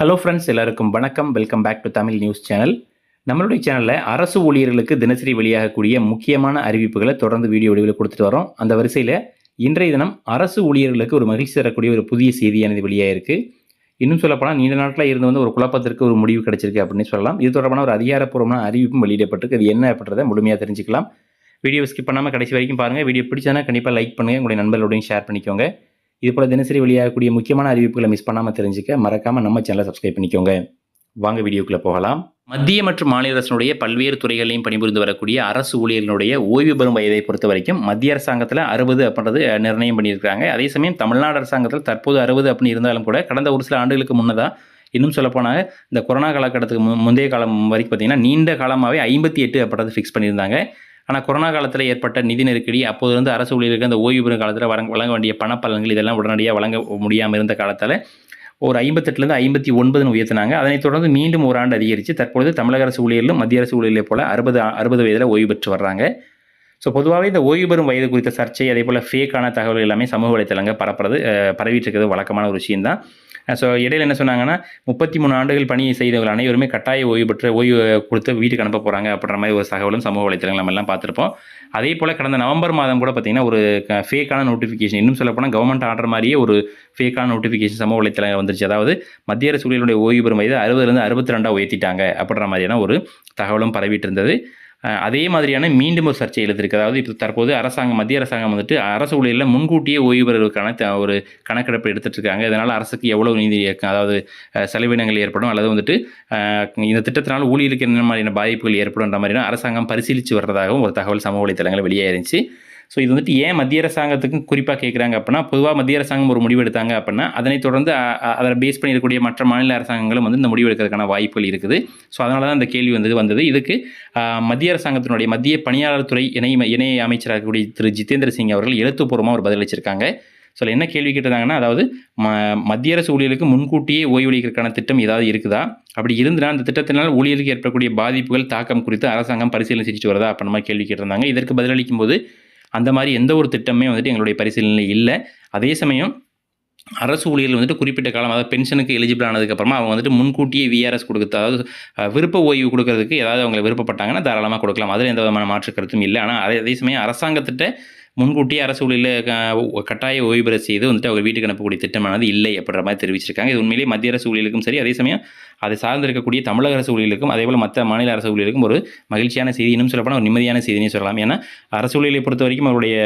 Hello friends எல்லாருக்கும் வணக்கம். Welcome back to Tamil news channel நம்மளுடைய சேனலில் அரசு ஊழியர்களுக்கு தினசரி வெளியாகக்கூடிய முக்கியமான அறிவிப்புகளை தொடர்ந்து வீடியோ வடிவில் கொடுத்துட்டு வரோம். அந்த வரிசையில் இன்றைய தினம் அரசு ஊழியர்களுக்கு ஒரு மகிழ்ச்சி தரக்கூடிய ஒரு புதிய செய்தியானது வெளியாகிருக்கு இன்னும் சொல்லப்போனால் நீண்ட நாட்டில் இருந்து வந்து ஒரு குழப்பத்திற்கு ஒரு முடிவு கிடைச்சிருக்கு அப்படின்னு சொல்லலாம். இது தொடர்பான ஒரு அதிகாரப்பூர்வமான அறிவிப்பும் வெளியிடப்பட்டிருக்கு. அது என்ன அப்படின்றத முழுமையாக தெரிஞ்சுக்கலாம். வீடியோ ஸ்கிப் பண்ணாமல் கடைசி வரைக்கும் பாருங்கள் வீடியோ பிடிச்சதுன்னா கண்டிப்பாக லைக் பண்ணுங்கள் உங்களுடைய நண்பர்களோடையும் ஷேர் பண்ணிக்கோங்க. இது போல் தினசரி வெளியாகக்கூடிய முக்கியமான அறிவிப்புகளை மிஸ் பண்ணாமல் தெரிஞ்சுக்க மறக்காமல் நம்ம சேனலை சப்ஸ்கிரைப் பண்ணிக்கோங்க. வாங்க வீடியோக்குள்ளே போகலாம். மத்திய மற்றும் மாநில அரசினுடைய பல்வேறு துறைகளையும் பணிபுரிந்து வரக்கூடிய அரசு ஊழியர்களுடைய ஓய்வு பெறும் வயதை பொறுத்த வரைக்கும் மத்திய அரசாங்கத்தில் அறுபது அப்படின்றது நிர்ணயம் பண்ணியிருக்காங்க அதே சமயம் தமிழ்நாடு அரசாங்கத்தில் தற்போது அறுபது அப்படின்னு இருந்தாலும் கூட கடந்த ஒரு சில ஆண்டுகளுக்கு முன்னதாக இன்னும் சொல்லப்போனால் இந்த கொரோனா காலகட்டத்துக்கு மு- முந்தைய காலம் வரைக்கும் பார்த்திங்கன்னா நீண்ட காலமாகவே ஐம்பத்தி எட்டு அப்படின்றது ஃபிக்ஸ் பண்ணியிருந்தாங்க. ஆனால் கொரோனா காலத்தில் ஏற்பட்ட நிதி நெருக்கடி அப்போது அரசு ஊழியர்களுக்கு அந்த ஓய்வு பெறும் காலத்தில் வழங்க வழங்க வேண்டிய பணப்பலன்கள் இதெல்லாம் உடனடியாக வழங்க முடியாமல் இருந்த காலத்தில் ஒரு ஐம்பத்தெட்டுலேருந்து ஐம்பத்தி ஒன்பதுன்னு உயர்த்தினாங்க. அதனைத் தொடர்ந்து மீண்டும் ஒரு ஆண்டு அதிகரித்து தற்பொழுது தமிழக அரசு ஊழியர்களும் மத்திய அரசு ஊழியர்களைப் போல அறுபது அறுபது வயதில் ஓய்வு பெற்று வர்றாங்க. ஸோ பொதுவாகவே இந்த ஓய்வு பெறும் வயது குறித்த சர்ச்சை அதே போல் ஃபேக்கான தகவல்கள் எல்லாமே சமூக வலைத்தளங்கள் பரப்புறது பரவிட்டு இருக்கிறது வழக்கமான ஒரு விஷயம்தான். ஸோ இடையில என்ன சொன்னாங்கன்னா முப்பத்தி மூணு ஆண்டுகள் பணி செய்தவர்கள் அனைவருமே கட்டாய ஓய்வு பெற்று ஓய்வு கொடுத்து வீட்டுக்கு அனுப்ப போகிறாங்க அப்படின்ற மாதிரி ஒரு தகவலும் சமூக வலைத்தளங்கள் நம்ம எல்லாம் பார்த்துருப்போம். அதே போல் கடந்த நவம்பர் மாதம் கூட பார்த்தீங்கன்னா ஒரு ஃபேக்கான நோட்டிஃபிகேஷன் இன்னும் சொல்லப்போனால் கவர்மெண்ட் ஆர்டர் மாதிரியே ஒரு ஃபேக்கான நோட்டிஃபிகேஷன் சமூக வலைத்தளங்கள் வந்துருச்சு. அதாவது மத்திய அரசு ஊழியர்களுடைய ஓய்வு பெறும் வயது அறுபதுலேருந்து அறுபத்தி ரெண்டாக உயர்த்திட்டாங்க அப்படின்ற மாதிரியான ஒரு தகவலும் பரவிட்டு இருந்தது. அதே மாதிரியான மீண்டும் ஒரு சர்ச்சை எழுதிருக்கு அதாவது இப்போ தற்போது அரசாங்கம் மத்திய அரசாங்கம் வந்துட்டு அரசு ஊழியரில் முன்கூட்டியே ஓய்வு பெறுவதற்கான ஒரு கணக்கெடுப்பு எடுத்துகிட்டு இருக்காங்க இதனால் அரசுக்கு எவ்வளோ நிதி அதாவது செலவினங்கள் ஏற்படும் அல்லது வந்துட்டு இந்த திட்டத்தினால் ஊழியருக்கு என்ன மாதிரியான பாதிப்புகள் ஏற்படும்ன்ற மாதிரியான அரசாங்கம் பரிசீலித்து வர்றதாகவும் ஒரு தகவல் சமூக வலைத்தளங்கள் வெளியாயிருந்துச்சு. ஸோ இது வந்துட்டு ஏன் மத்திய அரசாங்கத்துக்கும் குறிப்பாக கேட்குறாங்க அப்படின்னா பொதுவாக மத்திய அரசாங்கம் ஒரு முடிவு எடுத்தாங்க அப்படின்னா அதனைத் தொடர்ந்து அதை பேஸ் பண்ணியிருக்கக்கூடிய மற்ற மாநில அரசாங்கங்களும் வந்து இந்த முடிவு எடுக்கிறதுக்கான வாய்ப்புகள் இருக்குது. ஸோ அதனால தான் இந்த கேள்வி வந்து வந்தது. இதுக்கு மத்திய அரசாங்கத்தினுடைய மத்திய பணியாளர் துறை இணை இணை அமைச்சராக இருக்கக்கூடிய திரு ஜிதேந்திர சிங் அவர்கள் எழுத்துப்பூர்வமாக ஒரு பதிலளிச்சிருக்காங்க. ஸோ என்ன கேள்வி கேட்டிருந்தாங்கன்னா அதாவது ம மத்திய அரசு ஊழியர்களுக்கு முன்கூட்டியே ஓய்வளிக்கிறதுக்கான திட்டம் ஏதாவது இருக்குதா? அப்படி இருந்தால் அந்த திட்டத்தினால் ஊழியர்களுக்கு ஏற்படக்கூடிய பாதிப்புகள் தாக்கம் குறித்து அரசாங்கம் பரிசீலனை செஞ்சுட்டு வருதா? அப்படின்ற மாதிரி கேள்வி கேட்டிருந்தாங்க. இதற்கு பதிலளிக்கும் போது அந்த மாதிரி எந்த ஒரு திட்டமே வந்துட்டு எங்களுடைய பரிசீலனை இல்லை. அதே சமயம் அரசு ஊழியர்கள் வந்துட்டு குறிப்பிட்ட காலம் அதாவது பென்ஷனுக்கு எலிஜிபிள் ஆனதுக்கப்புறமா அவங்க வந்துட்டு முன்கூட்டியே விஆர்எஸ் கொடுக்குறது அதாவது விருப்ப ஓய்வு கொடுக்கறதுக்கு ஏதாவது அவங்க விருப்பப்பட்டாங்கன்னா தாராளமாக கொடுக்கலாம். அதில் எந்த விதமான மாற்று கருத்தும் இல்லை. ஆனால் அதே அதே சமயம் அரசாங்கத்திட்ட முன்கூட்டியே அரசு ஊழியரில் க- கட்டாய ஓய்வு பெற செய்து வந்துட்டு அவங்க வீட்டுக்கு அனுப்பக்கூடிய திட்டமானது இல்லை அப்படின்ற மாதிரி தெரிவிச்சிருக்காங்க. இது உண்மையிலேயே மத்திய அரசு ஊழியர்களுக்கும் சரி அதே சமயம் அதை சார்ந்திருக்கக்கூடிய தமிழக அரசு ஊழியர்களுக்கும் அதே போல் மற்ற மாநில அரசு ஊழியர்களுக்கும் ஒரு மகிழ்ச்சியான செய்தி இன்னும் சொல்லப்போனால் ஒரு நிம்மதியான செய்தினே சொல்லலாம். ஏன்னா அரசு ஊழியர்களை பொறுத்த வரைக்கும் அவருடைய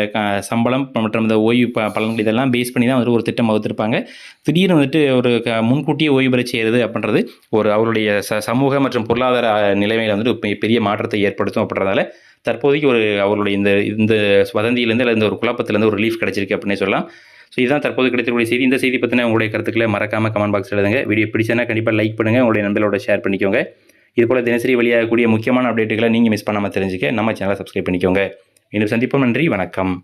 சம்பளம் மற்றும் இந்த ஓய்வு ப- பலன்கள் இதெல்லாம் பேஸ் பண்ணி தான் வந்துட்டு ஒரு திட்டம் வகுத்திருப்பாங்க. திடீர்னு வந்துட்டு ஒரு க- முன்கூட்டியே ஓய்வு பெற செய்கிறது அப்படின்றது ஒரு அவருடைய ச சமூக மற்றும் பொருளாதார நிலைமையில் வந்துட்டு பெரிய மாற்றத்தை ஏற்படுத்தும் அப்படின்றதால தற்போதைக்கு ஒரு அவருடைய இந்த இந்த வதந்தியிலேருந்து அல்லது இந்த ஒரு குழப்பத்திலேருந்து ஒரு ரிலீஃப் கிடைச்சிருக்கு அப்படின்னே சொல்லலாம். ஸோ இதுதான் தற்போது கிடைக்கக்கூடிய செய்தி. இந்த செய்தி பற்றின உங்களுடைய கருத்துக்களை மறக்காமல் கமெண்ட் பாக்ஸ் எழுதுங்க. வீடியோ பிடிச்சனா கண்டிப்பாக லைக் பண்ணுங்கள் உங்களுடைய நண்பர்களோட ஷேர் பண்ணிக்கோங்க. இதுபோல் தினசரி வெளியாகக்கூடிய முக்கியமான அப்டேட்டுகளை நீங்கள் மிஸ் பண்ணாமல் தெரிஞ்சுக்க நம்ம சேனலை சப்ஸ்கிரைப் பண்ணிக்கோங்க. மீண்டும் சந்திப்போம். நன்றி. வணக்கம்.